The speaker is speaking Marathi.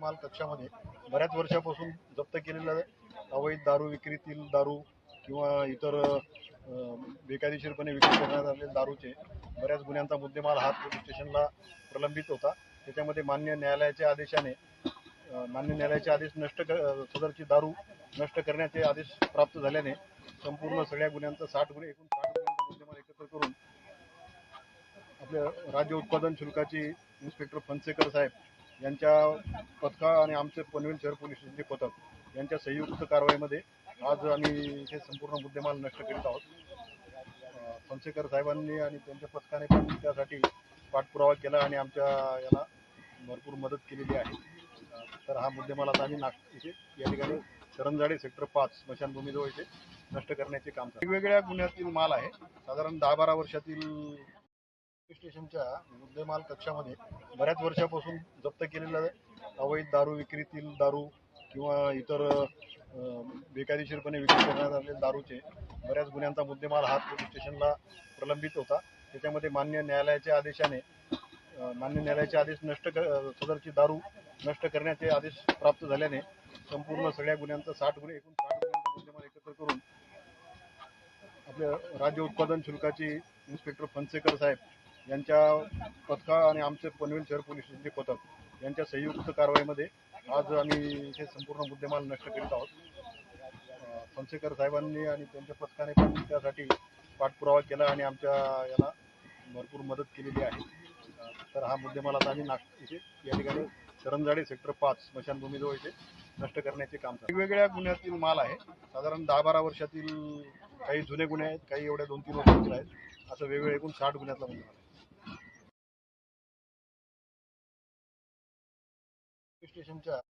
माल कक्षामध्ये बऱ्याच वर्षापासून जप्त केलेलं अवैध दारू विक्रीतील दारू किंवा इतर बेकायदेशीरपणे विक्री करण्यात आलेले दारूचे बऱ्याच गुन्ह्यांचा मुद्देमाल हा पोलीस स्टेशनला प्रलंबित होता. त्याच्यामध्ये मान्य न्यायालयाच्या आदेशाने मान्य न्यायालयाचे आदेश नष्ट कर सदरची दारू नष्ट करण्याचे आदेश प्राप्त झाल्याने संपूर्ण सगळ्या गुन्ह्यांचा साठ गुन्हे एकूण साठ गुन्ह्यांचा मुद्देमाल एकत्र करून आपल्या राज्य उत्पादन शुल्काचे इन्स्पेक्टर फणसेकर साहेब यांच्या पथका आणि आमचे पनवेल शहर पोलीस स्टेशनचे पथक यांच्या संयुक्त कारवाईमध्ये आज आम्ही हे संपूर्ण मुद्देमाल नष्ट करीत आहोत. फणसेकर साहेबांनी आणि त्यांच्या पथकाने पण त्यासाठी पाठपुरावा केला आणि आमच्या याला भरपूर मदत केलेली आहे. तर हा मुद्देमाल आता आम्ही नाग इथे या ठिकाणी शरणजाडे सेक्टर पाच स्मशानभूमीजवळ इथे नष्ट करण्याचे काम वेगवेगळ्या गुन्ह्यातील माल आहे. साधारण दहा बारा वर्षातील स्टेशनच्या मुद्देमाल कक्षामध्ये बऱ्याच वर्षापासून जप्त केलेलं अवैध दारू विक्रीतील दारू किंवा इतर बेकायदेशीरपणे विक्री करण्यात आलेले दारूचे बऱ्याच गुन्ह्यांचा मुद्देमाल हा पोलीस स्टेशनला प्रलंबित होता. त्याच्यामध्ये मान्य न्यायालयाच्या आदेशाने मान्य न्यायालयाचे आदेश नष्ट कर सदरची दारू नष्ट करण्याचे आदेश प्राप्त झाल्याने संपूर्ण सगळ्या गुन्ह्यांचा साठ गुन्हे एकूण साठ गुन्ह्यांचा मुद्देमाल एकत्र करून आपल्या राज्य उत्पादन शुल्काचे इन्स्पेक्टर फणसेकर साहेब यांच्या पथका आणि आमचे पनवेल शहर पोलीस स्टेशनचे पथक यांच्या संयुक्त कारवाईमध्ये आज आम्ही हे संपूर्ण मुद्देमाल नष्ट करीत आहोत. फणसेकर साहेबांनी आणि त्यांच्या पथकाने पण त्यासाठी पाठपुरावा केला आणि आमच्या याला भरपूर मदत केलेली आहे. तर हा मुद्देमाल आता आम्ही नाग इथे या ठिकाणी शरणजाडे सेक्टर पाच स्मशानभूमीजवळ इथे नष्ट करण्याचे काम वेगवेगळ्या गुन्ह्यातील माल आहे. साधारण दहा बारा वर्षातील काही जुने गुन्हे आहेत काही एवढ्या दोन तीन वर्षातील आहेत. असं वेगवेगळे एकूण साठ गुन्ह्यातला मुद्देमाल स्टेशनच्या